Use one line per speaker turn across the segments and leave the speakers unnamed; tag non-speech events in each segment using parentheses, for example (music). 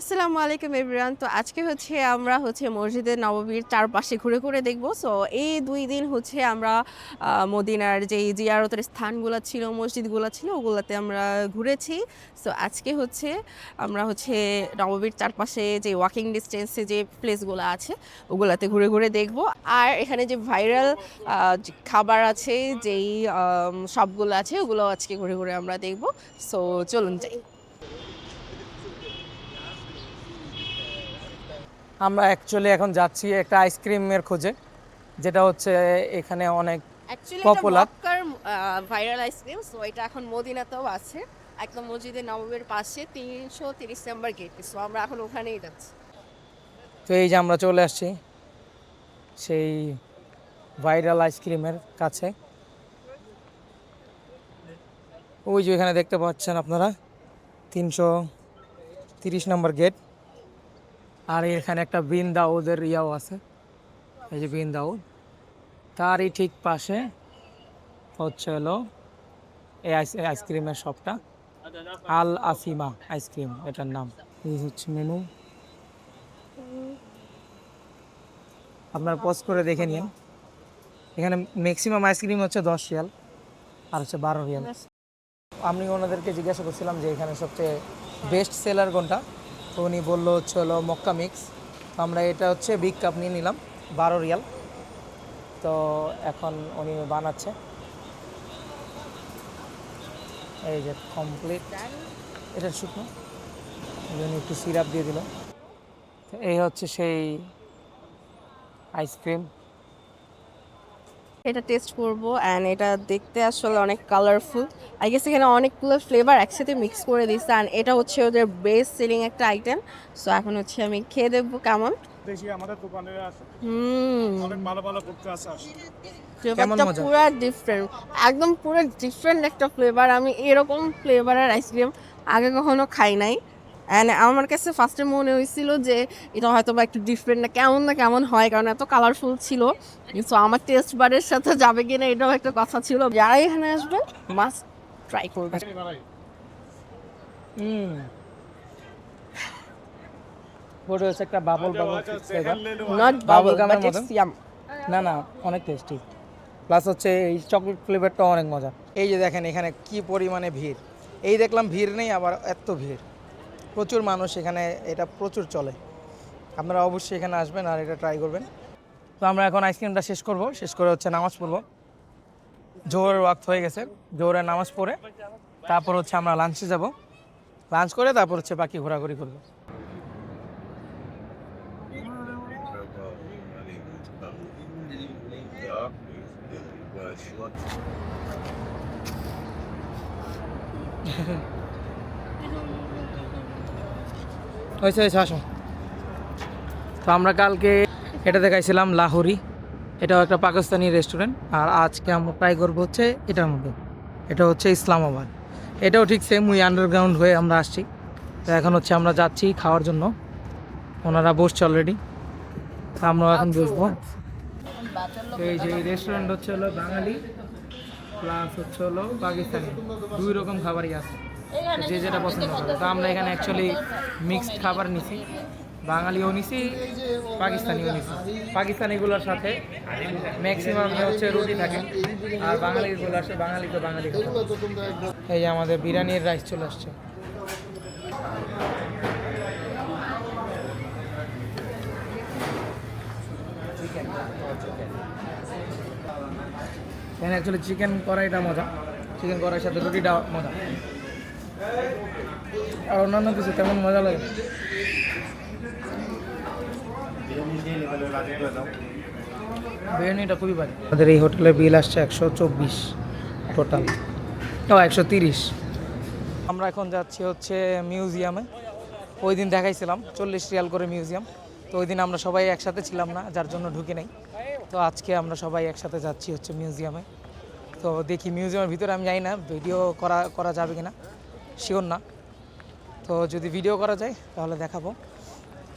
আসসালামু আলাইকুম এভরিওয়ান। তো আজকে হচ্ছে আমরা হচ্ছে মসজিদের নববীর চারপাশে ঘুরে ঘুরে দেখব। সো এই দুই দিন হচ্ছে আমরা মদিনার যে জিয়ারতের স্থানগুলো ছিল, মসজিদগুলো ছিল, ওগুলোতে আমরা ঘুরেছি। সো আজকে হচ্ছে আমরা হচ্ছে নববীর চারপাশে যে ওয়াকিং ডিস্টেন্সে যে প্লেসগুলো আছে, ওগুলাতে ঘুরে ঘুরে দেখব। আর এখানে যে ভাইরাল খাবার আছে, যেই সবগুলো আছে ওগুলো আজকে ঘুরে ঘুরে আমরা দেখব। সো চলুন যাই।
আমরা অ্যাকচুয়ালি এখন যাচ্ছি একটা আইসক্রিমের খোঁজে যেটা হচ্ছে এখানে অনেক Popular.
ভাইরাল আইসক্রিম সো এটা এখন মদিনাতেও আছে। একদম মসজিদের নবমের পাশে তিনশো তিরিশ নাম্বার গেট সো আমরা এখন ওখানেই যাচ্ছি।
তো এই যে আমরা চলে আসছি সেই ভাইরাল আইসক্রিমের কাছে। ওই যে এখানে দেখতে পাচ্ছেন আপনারা তিনশো তিরিশ নম্বর গেট আর এখানে একটা বৃন্দাউদের ইয়াও আছে। এই যে বৃন্দাউদ তারই ঠিক পাশে হচ্ছে হলো এই আইস- আইসক্রিমের শপটা। আল আসিমা আইসক্রিম, এটার নাম। এই হচ্ছে মেনু। আপনারা পজ করে দেখে নিন। এখানে ম্যাক্সিমাম আইসক্রিম হচ্ছে দশ রিয়াল, আর হচ্ছে বারো রিয়াল। আমি ওনাদেরকে জিজ্ঞাসা করছিলাম যে এখানে সবচেয়ে বেস্ট সেলার কোনটা? তো উনি বলল হচ্ছে হলো মক্কা মিক্স তো আমরা এটা হচ্ছে বিগ কাপ নিয়ে নিলাম, বারো রিয়াল। তো এখন উনি বানাচ্ছে। এই যে কমপ্লিট এটা শুকনো। উনি একটু সিরাপ দিয়ে দিল। এই হচ্ছে সেই আইসক্রিম
এটা টেস্ট করব অ্যান্ড এটা দেখতে আসলে অনেক কালারফুল আই গেস এখানে অনেকগুলো ফ্লেভার একসাথে মিক্স করে দিচ্ছে অ্যান্ড এটা হচ্ছে ওদের বেস্ট সেলিং একটা আইটেম সো এখন হচ্ছে আমি খেয়ে দেখব কেমন।
দেশি আমাদের দোকানে আছে।
হুম।
অনেক ভালো ভালো করতে আছে
ফ্লেভারটা পুরো ডিফারেন্ট একদম পুরো ডিফারেন্ট একটা ফ্লেভার আমি এরকম ফ্লেভারের আইসক্রিম আগে কখনো খাই নাই। অ্যান্ড আমার কাছে ফার্স্টে মনে হয়েছিল যে এটা হয়তো বা একটু ডিফারেন্ট না কেমন না কেমন হয় কারণ এত কালারফুল ছিল। কিন্তু আমার টেস্ট বারের সাথে যাবে কিনা এটাও একটা কথা ছিল। যারা এখানে আসবে মাস্ট ট্রাই
ওটা হচ্ছে একটা bubble
bubble
not
bubble yum
না না অনেক টেস্টি প্লাস হচ্ছে এই চকলেট ফ্লেভারটা অনেক মজা এই যে দেখেন এখানে কি পরিমাণে ভিড়। এই দেখলাম ভিড় নেই আবার এত ভিড়। প্রচুর মানুষ এখানে এটা প্রচুর চলে। আপনারা অবশ্যই এখানে আসবেন আর এটা ট্রাই করবেন। তো আমরা এখন আইসক্রিমটা শেষ করব শেষ করে হচ্ছে নামাজ পড়ব। জোহরের ওয়াক্ত হয়ে গেছে জোহরের নামাজ পড়ে তারপর হচ্ছে আমরা লাঞ্চে যাব। লাঞ্চ করে তারপর হচ্ছে বাকি ঘোরাঘুরি করব। (laughs) (laughs) হয়েছে হয়েছে আসো। তো আমরা কালকে এটা দেখাইছিলাম লাহোরি। এটাও একটা পাকিস্তানি রেস্টুরেন্ট আর আজকে আমরা ট্রাই করব হচ্ছে এটার মধ্যে। এটা হচ্ছে ইসলামাবাদ। এটাও ঠিক সেম উই আন্ডারগ্রাউন্ড হয়ে আমরা আসছি। তো এখন হচ্ছে আমরা যাচ্ছি খাওয়ার জন্য। ওনারা বসছে অলরেডি আমরা এখন বসবো। এই যে রেস্টুরেন্ট হচ্ছে হলো বাঙালি প্লাস হচ্ছে হলো পাকিস্তানি। দুই রকম খাবারই আছে। যে যেটা পছন্দ করে। তো আমরা এখানে অ্যাকচুয়ালি মিক্সড খাবার নিছি। বাঙালিও নিছি পাকিস্তানিও নিছি। পাকিস্তানিগুলোর সাথে ম্যাক্সিমাম হচ্ছে রুটি থাকে। আর বাঙালিগুলো সাথে বাঙালি তো বাঙালি। এই যে আমাদের বিরিয়ানির রাইস চলে আসছে। এখানে অ্যাকচুয়ালি চিকেন কড়াইটা মজা। চিকেন কড়াইয়ের সাথে রুটিটা মজা। আর অন্যান্য কিছু তেমন মজা লাগে? বিরিয়ানিটা খুবই ভালো। আমাদের এই হোটেলের বিল আসছে একশো চব্বিশ টোটাল ও একশো তিরিশ। আমরা এখন যাচ্ছি হচ্ছে মিউজিয়ামে। ওই দিন দেখাইছিলাম চল্লিশ রিয়াল করে মিউজিয়াম। তো ওই দিন আমরা সবাই একসাথে ছিলাম না যার জন্য ঢুকে নেই। তো আজকে আমরা সবাই একসাথে যাচ্ছি হচ্ছে মিউজিয়ামে। তো দেখি মিউজিয়ামের ভিতরে আমি জানি না ভিডিও করা করা যাবে কি না শিওর না। তো যদি ভিডিও করা যায়, তাহলে দেখাবো।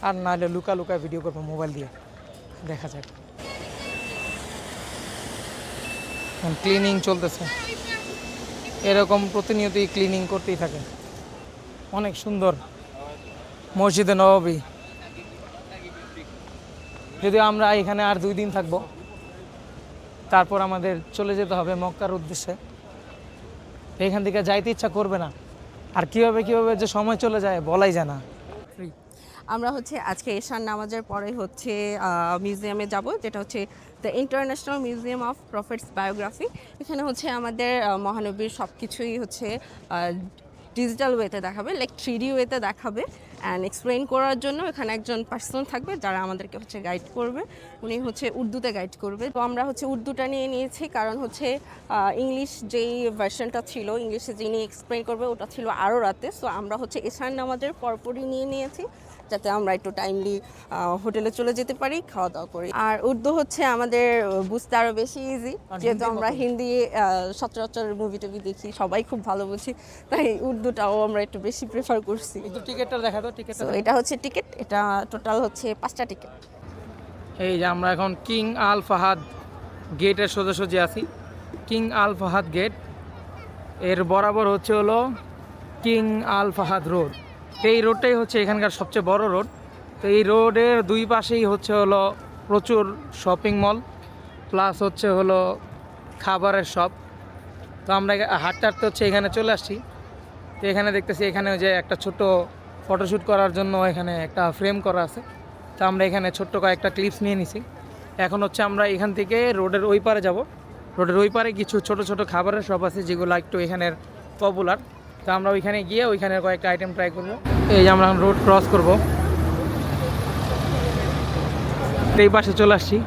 আর নাহলে লুকা লুকায় ভিডিও করব মোবাইল দিয়ে। দেখা যাক। ক্লিনিং চলতেছে। এরকম প্রতিনিয়তই ক্লিনিং করতেই থাকে। অনেক সুন্দর। মসজিদে নববী। যদি আমরা এখানে আর দুই দিন থাকব। তারপর আমাদের চলে যেতে হবে মক্কার উদ্দেশ্যে। এখান থেকে যাইতে ইচ্ছা করবে না। আর কীভাবে কীভাবে যে সময় চলে যায় বলাই যায় না।
আমরা হচ্ছে আজকে এশার নামাজের পরে হচ্ছে মিউজিয়ামে যাব, যেটা হচ্ছে the international museum of prophets biography এখানে হচ্ছে আমাদের মহানবীর সব কিছুই হচ্ছে ডিজিটাল ওয়েতে দেখাবে লাইক থ্রি ডি ওয়েতে দেখাবে অ্যান্ড এক্সপ্লেন করার জন্য এখানে একজন পার্সন থাকবে যারা আমাদেরকে হচ্ছে গাইড করবে। উনি হচ্ছে উর্দুতে গাইড করবে। তো আমরা হচ্ছে উর্দুটা নিয়ে নিয়েছি কারণ হচ্ছে ইংলিশ যেই ভার্সনটা ছিল ইংলিশে যিনি এক্সপ্লেন করবে ওটা ছিল আরও রাতে। সো আমরা হচ্ছে এশান নামাজের পরপরই নিয়ে নিয়েছি। যাতে আমরা একটু টাইমলি হোটেলে চলে যেতে পারি খাওয়া দাওয়া করি। আর উর্দু হচ্ছে আমাদের বুঝতে আরও বেশি ইজি যেহেতু আমরা হিন্দি সচরাচর মুভি টুভি দেখি সবাই খুব ভালো বুঝি তাই উর্দুটাও আমরা একটু বেশি প্রেফার করছি।
টিকিটটা দেখা টিকিটটা
তো এটা হচ্ছে টিকিট এটা টোটাল হচ্ছে পাঁচটা টিকিট
এই যে আমরা এখন কিং আল ফাহাদ গেটের সোজাসুজি আছি। কিং আল ফাহাদ গেটের বরাবর হচ্ছে হলো কিং আল ফাহাদ রোড এই রোডটাই হচ্ছে এখানকার সবচেয়ে বড় রোড। তো এই রোডের দুই পাশেই হচ্ছে হলো প্রচুর শপিং মল প্লাস হচ্ছে হলো খাবারের শপ তো আমরা হাঁটতে হাঁটতে হচ্ছে এখানে চলে আসছি। তো এখানে দেখতেছি এখানে যে একটা ছোট ফটোশ্যুট করার জন্য এখানে একটা ফ্রেম করা আছে। তো আমরা এখানে ছোট্ট কয়েকটা ক্লিপস নিয়ে নিছি। এখন হচ্ছে আমরা এখান থেকে রোডের ওই পারে যাব। রোডের ওই পারে কিছু ছোট ছোট খাবারের শপ আছে যেগুলো একটু এখানের পপুলার তো আমরা ওইখানে গিয়ে ওইখানের কয়েকটা আইটেম ট্রাই করব। এই যে আমরা রোড ক্রস করব। এই পাশে চলে আসছি।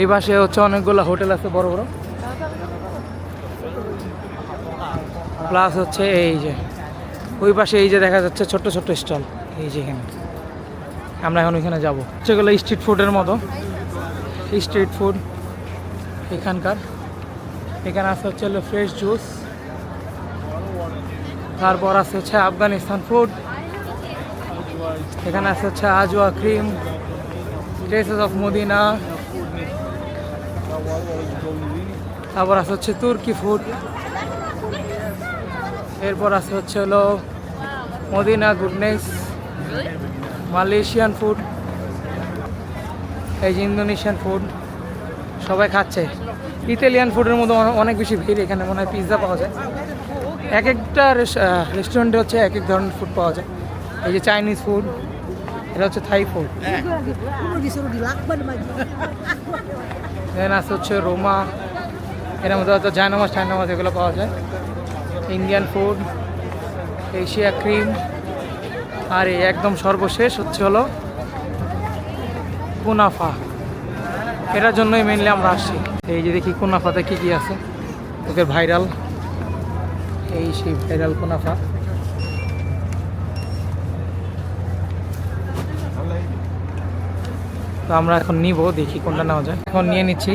এই পাশে হচ্ছে অনেকগুলো হোটেল আছে বড় বড়। প্লাস হচ্ছে এই যে, ওই পাশে এই যে দেখা যাচ্ছে ছোট্ট ছোট্ট স্টল। এই যে এখানে। আমরা এখন ওইখানে যাব। সেগুলো স্ট্রিট ফুডের মতো। স্ট্রিট ফুড এখানকার। এখানে আসতে হচ্ছে ফ্রেশ জুস তারপর আছে হচ্ছে আফগানিস্তান ফুড এখানে আছে হচ্ছে Ajwa cream traces of Medina তারপর আছে হচ্ছে তুর্কি ফুড এরপর আছে হচ্ছে হলো মদিনা গুডনেস মালয়েশিয়ান ফুড এই যে ইন্দোনেশিয়ান ফুড সবাই খাচ্ছে। ইতালিয়ান ফুডের মধ্যে অনেক বেশি ভিড় এখানে, মনে হয় পিৎজা পাওয়া যায়। এক একটা রেস্টুরেন্টে হচ্ছে এক এক ধরনের ফুড পাওয়া যায়। এই যে চাইনিজ ফুড এটা হচ্ছে থাই ফুড দেন আছে হচ্ছে রোমা এর মধ্যে হয়তো জায়নামাজ টাইনামাজ এগুলো পাওয়া যায়। ইন্ডিয়ান ফুড এশিয়া ক্রিম আর এই একদম সর্বশেষ হচ্ছে হলো কুনাফা। এটার জন্যই মেনলি আমরা আসছি। এই যে দেখি কুনাফাতে কী কী আছে। ওদের ভাইরাল এই সেই ভাইরাল কুনাফা। তো আমরা এখন নিব, দেখি কোনটা নেওয়া যায়। এখন নিয়ে নিচ্ছি।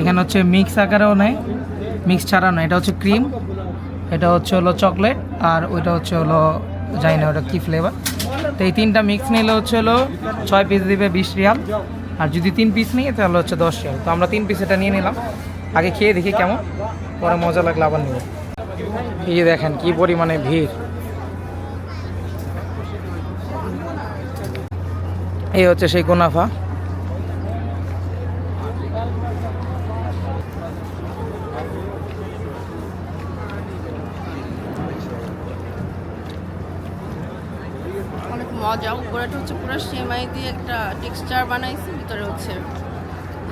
এখানে হচ্ছে মিক্স আকারেও নেয়, মিক্স ছাড়া না এটা হচ্ছে ক্রিম, এটা হচ্ছে হলো চকলেট, আর ওইটা হচ্ছে হলো, জানি না ওটা কী ফ্লেভার তো এই তিনটা মিক্স নিলে হচ্ছে হলো ছয় পিস দিবে বিশ রিয়াল। আর যদি তিন পিস নিই, তাহলে হচ্ছে দশ রিয়াল। তো আমরা তিন পিস এটা নিয়ে নিলাম। আগে খেয়ে দেখি কেমন, পরে মজা লাগলে আবার নেব। এই দেখেন কি পরিমাণে ভিড়। এই হচ্ছে সেই
অনেক মজা। উপরেটা হচ্ছে পুরো সেমাই দিয়ে একটা টেক্সচার বানাইছি, ভিতরে হচ্ছে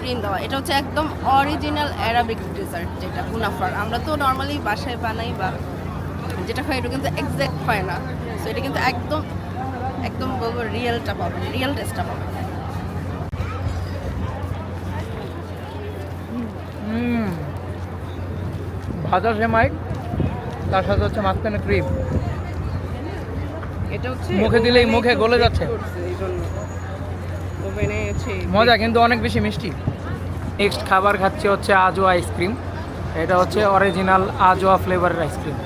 ক্রিম দেওয়া। এটা হচ্ছে একদম অরিজিনাল অ্যারাবিক ডেজার্ট যেটা কুনাফার আমরা তো নর্মালি বাসায় বানাই বা যেটা হয় এটা কিন্তু এক্সাক্ট হয় না। সো এটা কিন্তু একদম একদম বলব রিয়েলটা পাবেন রিয়েল টেস্টটা পাবেন
হুম। ভাজা সেমাই তার সাথে হচ্ছে মাঝখানে ক্রিম।
এটা হচ্ছে
মুখে দিলেই মুখে গলে যাচ্ছে। মজা কিন্তু অনেক বেশি মিষ্টি। নেক্সট খাবার খাচ্ছে হচ্ছে আজোয়া আইসক্রিম। এটা হচ্ছে অরিজিনাল আজোয়া ফ্লেভারের আইসক্রিম।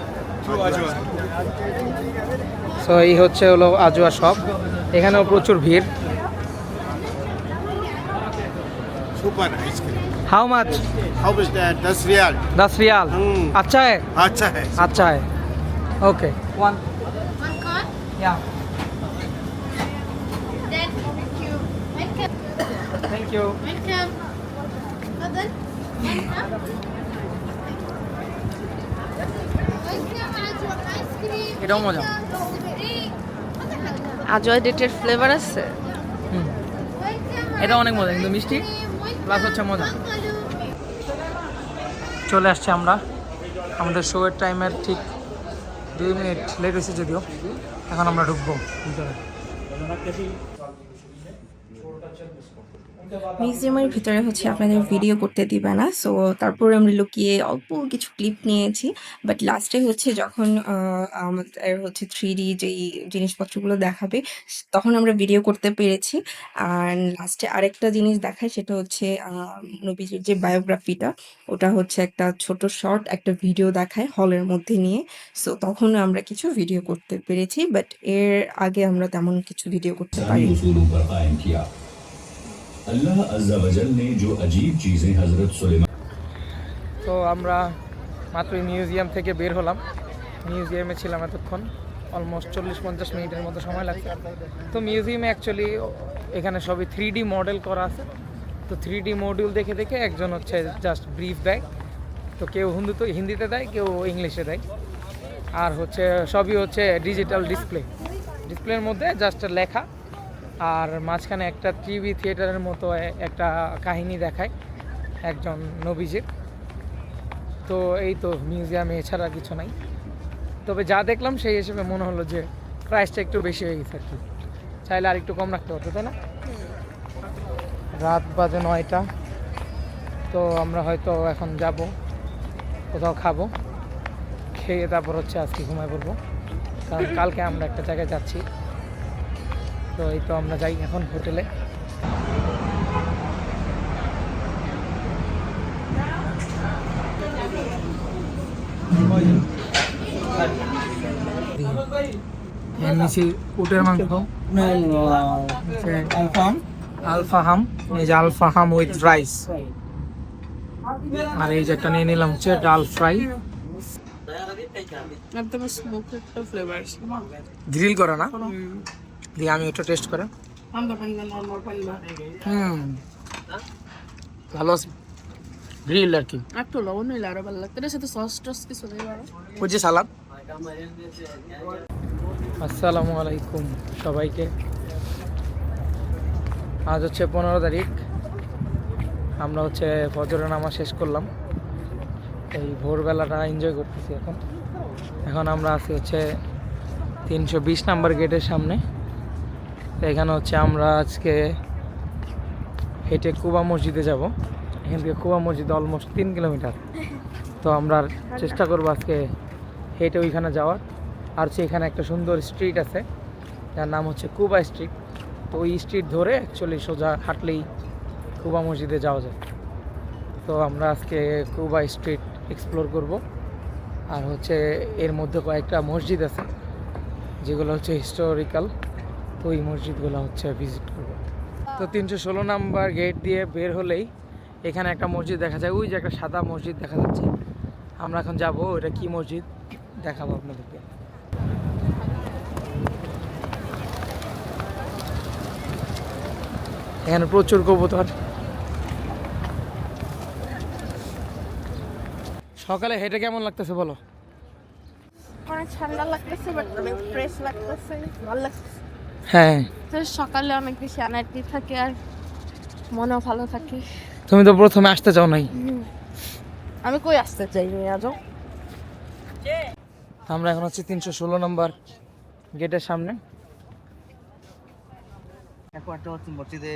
সো এই হচ্ছে হলো আজোয়া শপ এখানেও প্রচুর ভিড়।
How much
how much
how আচ্ছা আচ্ছা 10 रियाल
থ্যাংক ইউ
अच्छा है
এটাও মজা।
আজয় ডেটের ফ্লেভার আছে?
এটা অনেক মজা কিন্তু মিষ্টি প্লাস হচ্ছে মজা। চলে আসছি আমরা। আমাদের শোয়ের টাইমের ঠিক দুই মিনিট লেট হয়েছে যদিও। এখন আমরা ঢুকবো। ভিতরে
মিউজিয়ামের ভিতরে হচ্ছে আপনাদের ভিডিও করতে দিবে না সো তারপর আমরা লুকিয়ে অল্প কিছু ক্লিপ নিয়েছি বাট লাস্টে হচ্ছে যখন আমাদের হচ্ছে থ্রি ডি যেই জিনিসপত্রগুলো দেখাবে তখন আমরা ভিডিও করতে পেরেছি আর লাস্টে আরেকটা জিনিস দেখায় সেটা হচ্ছে নবীজির যে বায়োগ্রাফিটা ওটা হচ্ছে একটা ছোট শর্ট একটা ভিডিও দেখায় হলের মধ্যে নিয়ে সো তখন আমরা কিছু ভিডিও করতে পেরেছি বাট এর আগে আমরা তেমন কিছু ভিডিও করতে পারি
अल्लाह अज्जा वजल ने जो अजीब चीज़ें हज़रत सुलेमान
তো আমরা মাত্রই মিউজিয়াম থেকে বের হলাম মিউজিয়ামে ছিলাম এতক্ষণ অলমোস্ট চল্লিশ পঞ্চাশ মিনিটের মতো সময় লাগছে তো মিউজিয়ামে অ্যাকচুয়ালি এখানে সবই থ্রি ডি মডেল করা আছে তো থ্রি ডি মডিউল দেখে দেখে একজন হচ্ছে জাস্ট ব্রিফ দেয় তো কেউ হিন্দিতে হিন্দিতে দেয় কেউ ইংলিশে দেয় আর হচ্ছে সবই হচ্ছে ডিজিটাল ডিসপ্লে ডিসপ্লের মধ্যে জাস্ট লেখা আর মাঝখানে একটা টিভি থিয়েটারের মতো একটা কাহিনী দেখায় একজন নবীজির। তো এই তো মিউজিয়ামে এছাড়া কিছু নাই। তবে যা দেখলাম সেই হিসেবে মনে হলো যে প্রাইসটা একটু বেশি হয়ে গেছে আর কি। চাইলে আর একটু কম রাখতে হতো তাই না? রাত বাজে নয়টা। তো আমরা হয়তো এখন যাব কোথাও খাব খেয়ে তারপর হচ্ছে আজকে ঘুমায় পড়ব। কারণ কালকে আমরা একটা জায়গায় যাচ্ছি। তো এই তো আমরা যাই এখন হোটেলে। নিচে উটের মাংস। আলফাহাম এই যে আলফাহাম উইথ রাইস আর এই যে একটা নিয়ে নিলাম হচ্ছে ডাল ফ্রাই। গ্রিল করা না? দিয়ে আমি ওটা টেস্ট করে। হুম। ভালো আছে। গ্রিল আর কি।
একটু লবণ হইলে আরও ভালো লাগতো। এটার সাথে সস টস কিছু নেই
ওই যে সালাদ। আসসালামু আলাইকুম সবাইকে। আজ হচ্ছে পনেরো তারিখ। আমরা হচ্ছে ফজরের নামাজ শেষ করলাম। এই ভোরবেলাটা এনজয় করতেছি এখন। এখন আমরা আছি হচ্ছে তিনশো বিশ নাম্বার গেটের সামনে। এখানে হচ্ছে আমরা আজকে হেঁটে কুবা মসজিদে যাব। এখান থেকে কুবা মসজিদ অলমোস্ট তিন কিলোমিটার। তো আমরা চেষ্টা করব আজকে হেঁটে ওইখানে যাওয়ার। আর হচ্ছে এখানে একটা সুন্দর স্ট্রিট আছে যার নাম হচ্ছে কুবা স্ট্রিট তো ওই স্ট্রিট ধরে অ্যাকচুয়ালি সোজা হাঁটলেই কুবা মসজিদে যাওয়া যায়। তো আমরা আজকে কুবা স্ট্রিট এক্সপ্লোর করব। আর হচ্ছে এর মধ্যে কয়েকটা মসজিদ আছে যেগুলো হচ্ছে হিস্টোরিক্যাল তো ওই মসজিদগুলো হচ্ছে ভিজিট করব। তো তিনশো ষোলো নাম্বার গেট দিয়ে বের হলেই এখানে একটা মসজিদ দেখা যায়। ওই যে একটা সাদা মসজিদ দেখা যাচ্ছে। আমরা এখন যাব ওটা কি মসজিদ? দেখাবো আপনাদেরকে। এখানে প্রচুর কবুতর। সকালে হেঁটে কেমন লাগতেছে বলো?
অনেক ঠান্ডা লাগতেছে বাট অনেক ফ্রেশ লাগতেছে ভালো লাগতেছে।
হ্যাঁ।
তো সকালে অনেক বেশি এনার্জি থাকে আর মনও ভালো থাকে।
তুমি তো প্রথমে আসতে চাও নাই?
আমি কই আসতে চাই নি আজও?
আমরা এখন হচ্ছে তিনশো ষোলো নম্বর গেটের সামনে।
একটা হচ্ছে মসজিদে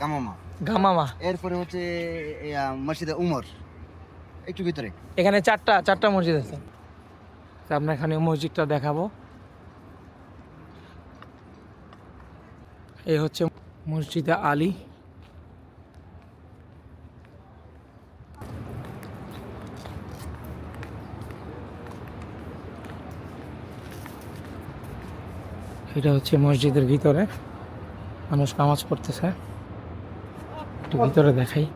গামামা।
গামামা।
এরপরে হচ্ছে মসজিদে উমর। একটু ভিতরে।
এখানে চারটা চারটা মসজিদ আছে। আপনার এখানে মসজিদটা দেখাবো। এই হচ্ছে মসজিদে আলী। এটা হচ্ছে মসজিদের ভিতরে। মানুষ নামাজ পড়তেছে। একটু ভিতরে দেখাই।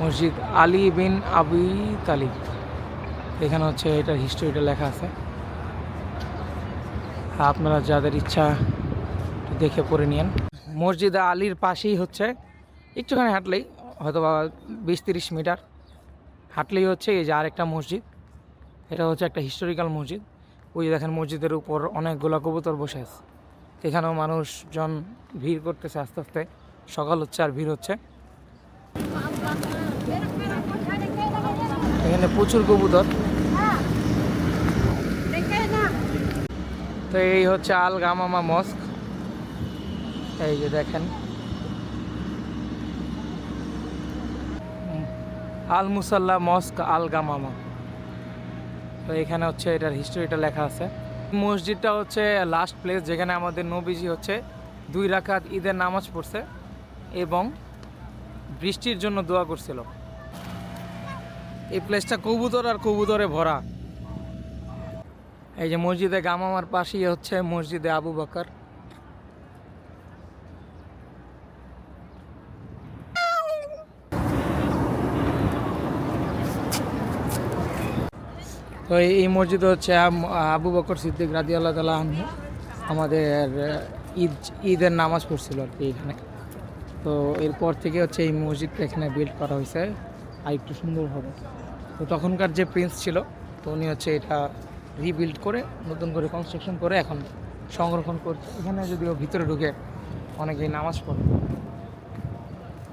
মসজিদ আলী বিন আবি তালিব। এখানে হচ্ছে এটার হিস্ট্রিটা লেখা আছে। আপনারা যাদের ইচ্ছা দেখে পড়ে নিন মসজিদ আলীর পাশেই হচ্ছে, একটুখানি হাঁটলেই হয়তো বা বিশ তিরিশ মিটার হাঁটলেই হচ্ছে এই যে আরেকটা মসজিদ। এটা হচ্ছে একটা হিস্টোরিক্যাল মসজিদ। ওই দেখেন মসজিদের উপর অনেকগুলো কবুতর বসে আছে। এখানেও মানুষজন ভিড় করতেছে আস্তে আস্তে, সকাল হচ্ছে আর ভিড় হচ্ছে। এখানে প্রচুর কবুতর। তো এই হচ্ছে আল গামামা মস্ক। এই যে দেখেন। আল মুসাল্লা মস্ক, আল গামামা। তো এখানে হচ্ছে এটার হিস্টোরিটা লেখা আছে। মসজিদটা হচ্ছে লাস্ট প্লেস যেখানে আমাদের নবীজি হচ্ছে দুই রাকাত ঈদের নামাজ পড়ছে এবং বৃষ্টির জন্য দোয়া করছিল। এই প্লেসটা কবুতর আর কবুতরে ভরা। এই যে মসজিদে গামামার পাশেই হচ্ছে মসজিদে আবু বকর। তো এই- মসজিদে হচ্ছে আবু বকর সিদ্দিক রাজি আল্লাহ তালা আমাদের ঈদ ঈদের নামাজ পড়ছিল আর কি এখানে। তো এরপর থেকে হচ্ছে এই মসজিদটা এখানে বিল্ড করা হয়েছে। আর একটু সুন্দর হবে। তো তখনকার যে প্রিন্স ছিল, তো উনি হচ্ছে এটা রিবিল্ড করে নতুন করে কনস্ট্রাকশন করে এখন সংরক্ষণ করছে। এখানে যদিও ভিতরে ঢুকে অনেকেই নামাজ পড়ে।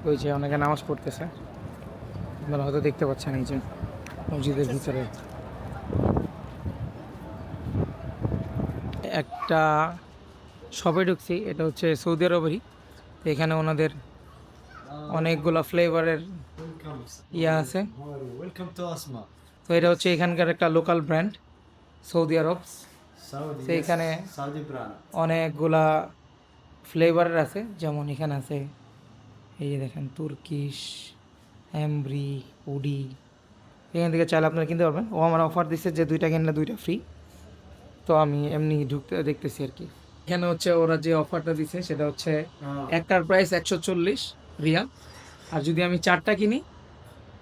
ওই যে অনেকে নামাজ পড়তেছে। আপনারা হয়তো দেখতে পাচ্ছেন এই যে মসজিদের ভিতরে। একটা শপে ঢুকছি এটা হচ্ছে সৌদি আরবেরই। এখানে ওনাদের অনেকগুলো ফ্লেভারের ইয়ে আছে. তো এটা হচ্ছে এখানকার একটা লোকাল ব্র্যান্ড সৌদি আরব।
brand.
অনেকগুলা ফ্লেভারের আছে যেমন এখানে আছে এই যে দেখেন তুর্কিশ অ্যাম্ব্রি উডি। এখান থেকে চাইলে আপনারা কিনতে পারবেন। ও আমার অফার দিচ্ছে যে দুইটা কিনলে দুইটা ফ্রি তো আমি এমনি ঢুকতে দেখতেছি আর কি। এখানে হচ্ছে ওরা যে অফারটা দিচ্ছে সেটা হচ্ছে একটার প্রাইস একশো চল্লিশ রিয়াল। আর যদি আমি চারটা কিনি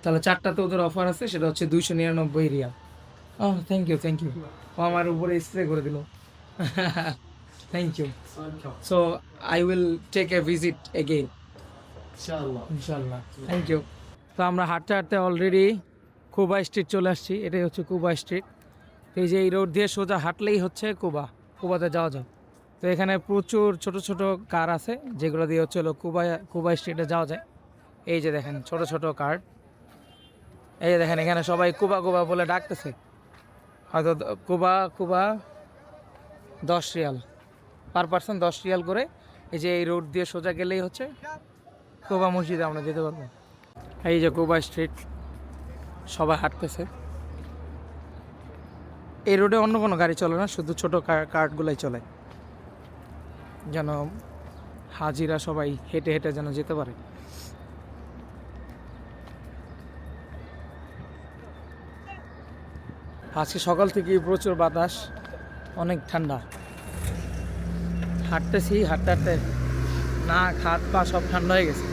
তাহলে চারটাতে ওদের অফার আছে সেটা হচ্ছে দুইশো নিরানব্বই রিয়াল। ও থ্যাংক ইউ থ্যাংক ইউ ও আমার উপরে স্প্রে করে দিল। Thank you so I will take a visit
again.
ইনশাল্লাহ থ্যাংক ইউ তো আমরা হাঁটতে হাঁটতে অলরেডি কুবা স্ট্রিট চলে আসছি। এটাই হচ্ছে কুবা স্ট্রিট এই যে এই রোড দিয়ে সোজা হাঁটলেই হচ্ছে কুবা কুবাতে যাওয়া যায় তো এখানে প্রচুর ছোট ছোট কার আছে যেগুলো দিয়ে হচ্ছে হলো কুবা কুবা স্ট্রিটে যাওয়া যায়। এই যে দেখেন ছোট ছোট কার এই যে দেখেন এখানে সবাই কুবা কুবা বলে ডাকতেছে। হয়তো কুবা কুবা, দশ রিয়াল। পার পার্সন দশ রিয়াল করে এই যে এই রোড দিয়ে সোজা গেলেই হচ্ছে কোবা মসজিদে আমরা যেতে পারব। এই যে কোবা স্ট্রিট, সবাই হাঁটতেছে। এই রোডে অন্য কোনো গাড়ি চলে না, শুধু ছোট কার্টগুলাই চলে। যেন হাজিরা সবাই হেঁটে হেঁটে যেন যেতে পারে। আজকে সকাল থেকে প্রচুর বাতাস, অনেক ঠান্ডা। হাঁটতেছি, হাঁটতে হাঁটতে নাক হাত, পা সব ঠান্ডা হয়ে গেছে।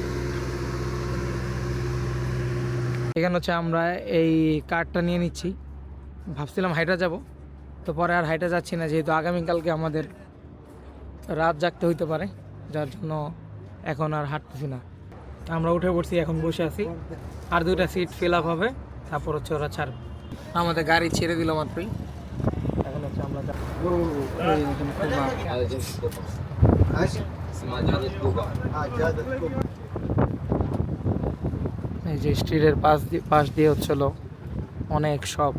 এখানে হচ্ছে আমরা এই কার্ডটা নিয়ে নিচ্ছি। ভাবছিলাম হাইটা যাব, তো পরে আর হাইটা যাচ্ছি না, যেহেতু আগামীকালকে আমাদের রাত জাগতে হইতে পারে, যার জন্য এখন আর হাঁটতেছি না। আমরা উঠে পড়ছি, এখন বসে আছি। আর দুইটা সিট ফিল আপ হবে, তারপর হচ্ছে ওরা ছাড়বে। আমাদের গাড়ি ছেড়ে দিল মাত্রই। এখন হচ্ছে আমরা এই যে স্ট্রিটের পাশ দিয়ে পাশ দিয়ে হচ্ছিল অনেক সব।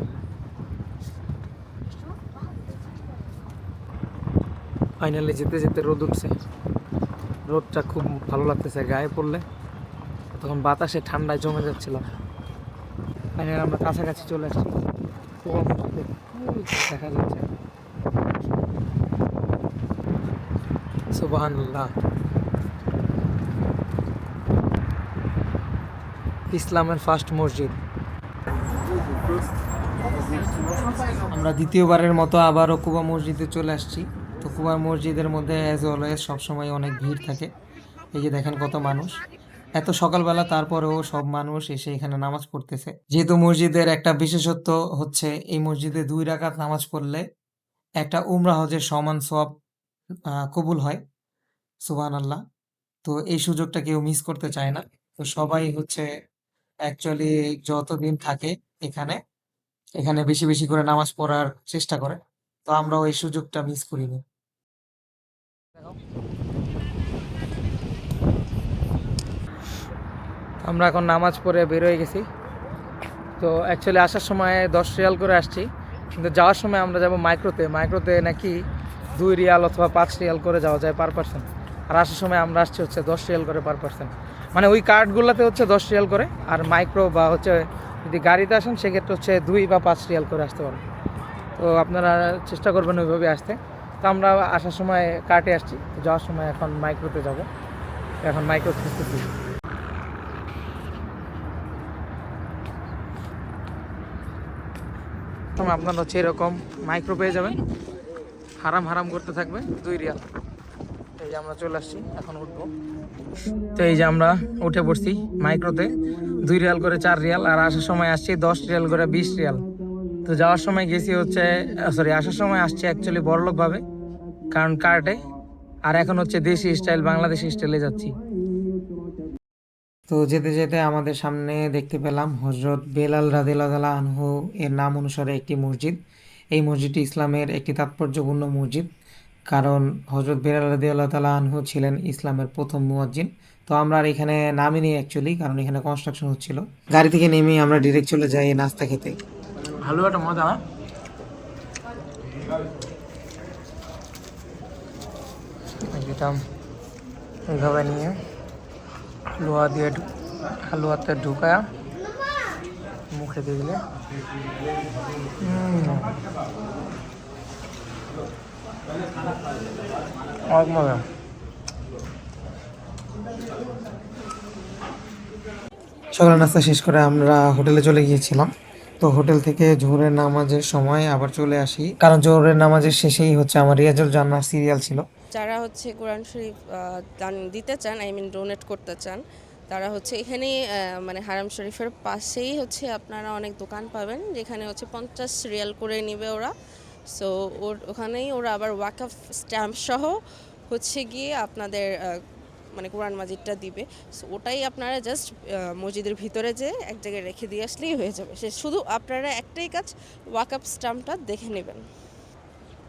ফাইনালি যেতে যেতে রোদ উঠছে। রোদটা খুব ভালো লাগতেছে, গায়ে পড়লে। তখন বাতাসে ঠান্ডায় জমে যাচ্ছিল ফাইনালি আমরা কাছাকাছি চলে আসছি। দেখা যাচ্ছে। সুবহানাল্লাহ। ইসলামের ফার্স্ট মসজিদ। আমরা দ্বিতীয়বারের মতো আবারও কুবা মসজিদে চলে আসছি। তো কুবা মসজিদের মধ্যে অ্যাজ সবসময় অনেক ভিড় থাকে। এই যে দেখেন কত মানুষ। এত সকালবেলা তারপরেও সব মানুষ এসে এখানে নামাজ পড়তেছে। যেহেতু মসজিদের একটা বিশেষত্ব হচ্ছে, এই মসজিদে দুই রাকাত নামাজ পড়লে একটা উমরা হজের সমান সব কবুল হয় সুবান আল্লাহ তো এই সুযোগটা কেউ মিস করতে চায় না। তো সবাই হচ্ছে অ্যাকচুয়ালি যতদিন থাকে এখানে এখানে বেশি বেশি করে নামাজ পড়ার চেষ্টা করে। তো আমরাও এই সুযোগটা মিস করিনি। আমরা এখন নামাজ পড়ে বের হয়ে গেছি। তো অ্যাকচুয়ালি আসার সময় দশ রিয়াল করে আসছি। কিন্তু যাওয়ার সময় আমরা যাব মাইক্রোতে। মাইক্রোতে নাকি দুই রিয়াল অথবা পাঁচ রিয়াল করে যাওয়া যায় পার পার্সন আর আসার সময় আমরা আসছি হচ্ছে দশ রিয়াল করে পার পার্সন মানে ওই কার্ডগুলোতে হচ্ছে দশ রিয়াল করে। আর মাইক্রো বা হচ্ছে যদি গাড়িতে আসেন, সেক্ষেত্রে হচ্ছে দুই বা পাঁচ রিয়াল করে আসতে পারেন। তো আপনারা চেষ্টা করবেন ওইভাবে আসতে। তো আমরা আসার সময় কার্টে আসছি। যাওয়ার সময় এখন মাইক্রোতে যাব। এখন মাইক্রো খুঁজতেছি। সময় আপনারা হচ্ছে এরকম মাইক্রো পেয়ে যাবেন। হারাম হারাম করতে থাকবে দুই রিয়াল। এই যে আমরা চলে আসছি, এখন উঠবো। তো এই যে আমরা উঠে পড়ছি মাইক্রোতে দুই রিয়াল করে চার রিয়াল, আর আসার সময় আসছি দশ রিয়াল করে বিশ রিয়াল। তো যাওয়ার সময় গেছি হচ্ছে সরি আসার সময় আসছি অ্যাকচুয়ালি বড়লোকভাবে, কারণ কার্টে আর এখন হচ্ছে দেশি স্টাইল বাংলাদেশি স্টাইলে যাচ্ছি। তো যেতে যেতে আমাদের সামনে দেখতে পেলাম হজরত বেলাল রাদিল্লাহ আনহু এর নাম অনুসারে একটি মসজিদ। এই মসজিদটি ইসলামের একটি তাৎপর্যপূর্ণ মসজিদ কারণ হজরত বেলাল রাদিল্লাহ তালা আনহু ছিলেন ইসলামের প্রথম মুয়াজ্জিন। তো আমরা আর এখানে নামিনি অ্যাকচুয়ালি কারণ এখানে কনস্ট্রাকশন হচ্ছিল। গাড়ি থেকে নেমে আমরা ডিরেক্ট চলে যাই নাস্তা খেতে। ভালো একটা মজা না এইভাবে নিয়ে লোহা দিয়ে হালুয়াতে ঢুকায়া মুখে দিয়ে দিলে। উম। অনেক মজা সকালে নাস্তা শেষ করে আমরা হোটেলে চলে গিয়েছিলাম। তো হোটেল থেকে জোহরের নামাজের সময় আবার চলে আসি। কারণ জোহরের নামাজের শেষেই হচ্ছে আমার রিয়াজুল জান্নার সিরিয়াল ছিল।
যারা হচ্ছে কোরআন শরীফ দান দিতে চান আই মিন ডোনেট করতে চান তারা হচ্ছে এখানেই আহ, মানে হারাম শরীফের পাশেই হচ্ছে আপনারা অনেক দোকান পাবেন যেখানে হচ্ছে পঞ্চাশ রিয়াল করে নেবে ওরা। সো ওর ওখানেই ওরা আবার ওয়াকআপ স্ট্যাম্প সহ হচ্ছে গিয়ে আপনাদের মানে কোরআন মাজিদটা দিবে। সো ওটাই আপনারা জাস্ট মসজিদের ভিতরে যে এক জায়গায় রেখে দিয়ে আসলেই হয়ে যাবে। সে শুধু আপনারা একটাই কাজ ওয়াকআপ স্ট্যাম্পটা দেখে নেবেন।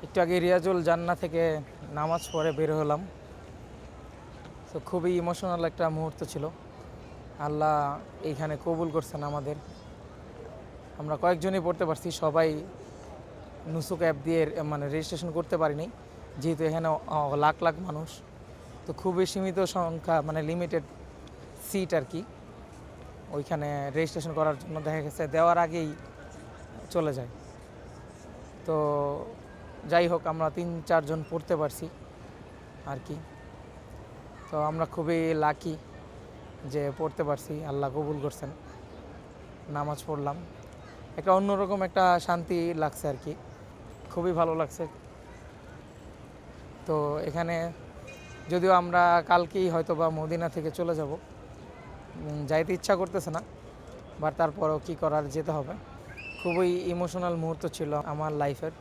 একটু আগে রিয়াজুল জান্না থেকে নামাজ পড়ে বের হলাম। তো খুবই ইমোশনাল একটা মুহূর্ত ছিল। আল্লাহ এইখানে কবুল করছেন আমাদের। আমরা কয়েকজনই পড়তে পারছি, সবাই নুসুক অ্যাপ দিয়ে মানে রেজিস্ট্রেশন করতে পারিনি। যেহেতু এখানে লাখ লাখ মানুষ। তো খুবই সীমিত সংখ্যা মানে লিমিটেড সিট আর কি। ওইখানে রেজিস্ট্রেশন করার জন্য দেখা গেছে, দেওয়ার আগেই চলে যায়। তো যাই হোক, আমরা তিন, চারজন পড়তে পারছি আর কি। তো আমরা খুবই লাকি যে পড়তে পারছি, আল্লাহ কবুল করছেন। নামাজ পড়লাম। একটা অন্যরকম একটা শান্তি লাগছে আর কি। খুবই ভালো লাগছে। তো এখানে যদিও আমরা কালকেই হয়তো বা মদিনা থেকে চলে যাব যাইতে ইচ্ছা করতেছে না বাট তারপরও কী করার যেতে হবে। খুবই ইমোশনাল মুহূর্ত ছিল আমার লাইফের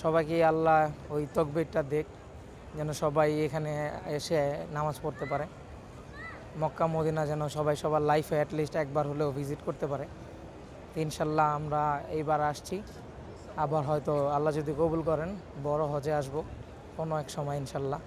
সবাইকে আল্লাহ ওই তকবিরটা দেখ, যেন সবাই এখানে এসে নামাজ পড়তে পারে। মক্কা, মদিনা যেন সবাই সবার লাইফে অ্যাটলিস্ট একবার হলেও ভিজিট করতে পারে। ইনশাল্লাহ আমরা এইবার আসছি। আবার হয়তো আল্লাহ যদি কবুল করেন, বড় হজে আসব কোনো এক সময় ইনশাল্লাহ।